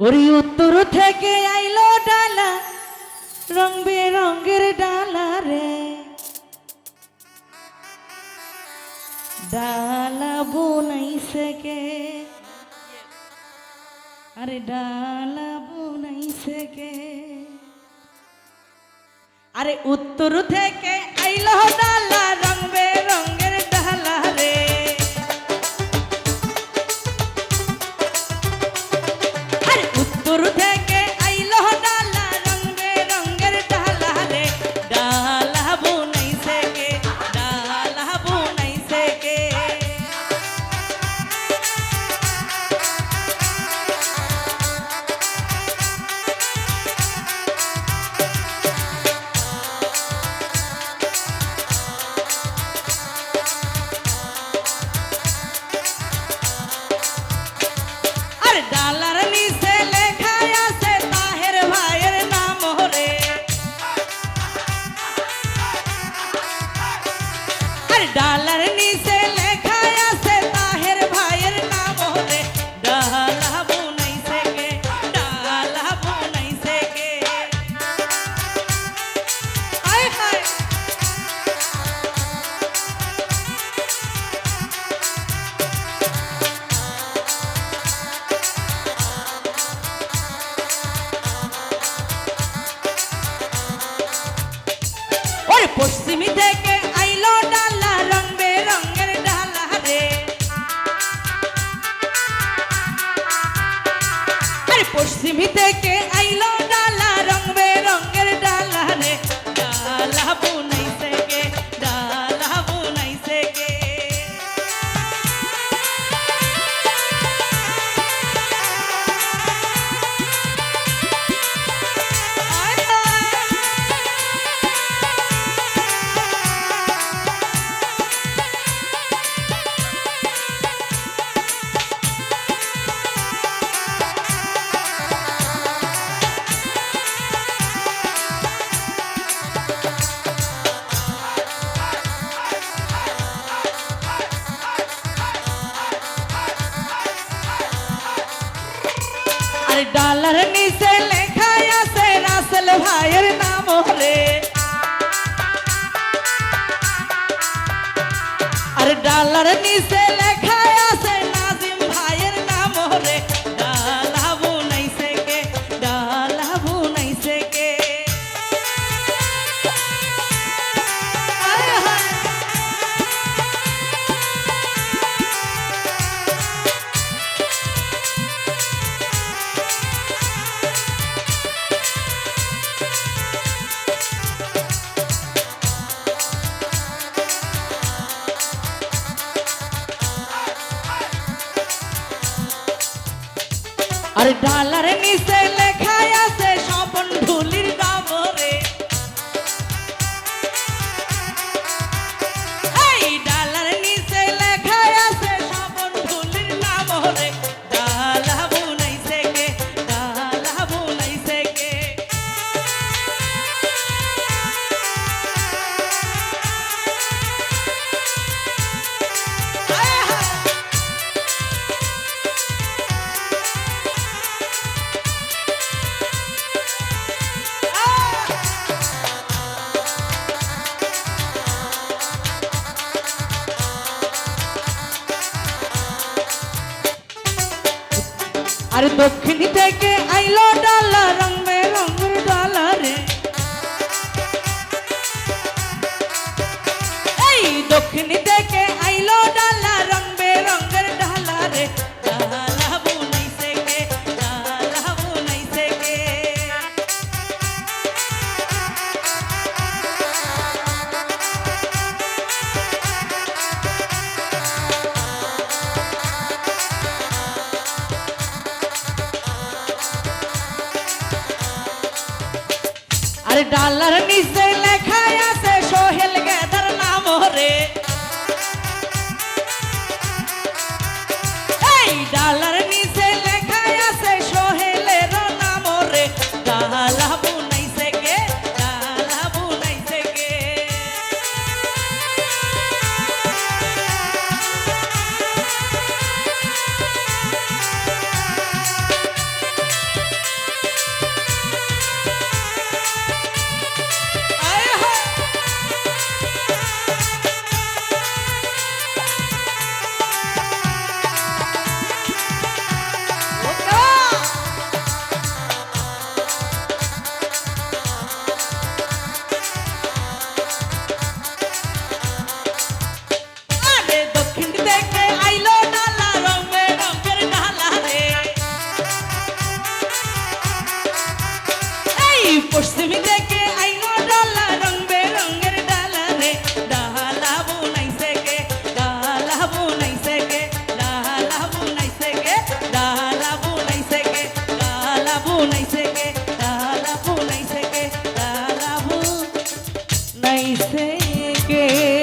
ওরি উত্তর থেকে আইলো ডালা, রং বেরঙ্গের ডালা রে। ডালা বুনাইছে কে? আরে ডালা বুনাইছে কে? আরে উত্তর থেকে আইলো ডালা আরে ডালার নিচে লেখা আছে তাহের ভাইয়ের নাম রে ডালা বুনাইছে কে ডালা বুনাইছে কে আয় হায় ওরে পশ্চিমী থেকে আইলো পশ্চিমী থেকে আইলো। ডালার নিচে লেখা আছে রাসেল ভাইয়ের নাম রে আরে ডালার নিচে আরে ডালার নিচে লেখা আছে আর দক্ষিণ থেকে আইলো ডালা রং বেরঙের ডালা রে। এই ডালার নিচে বানাইছে কে?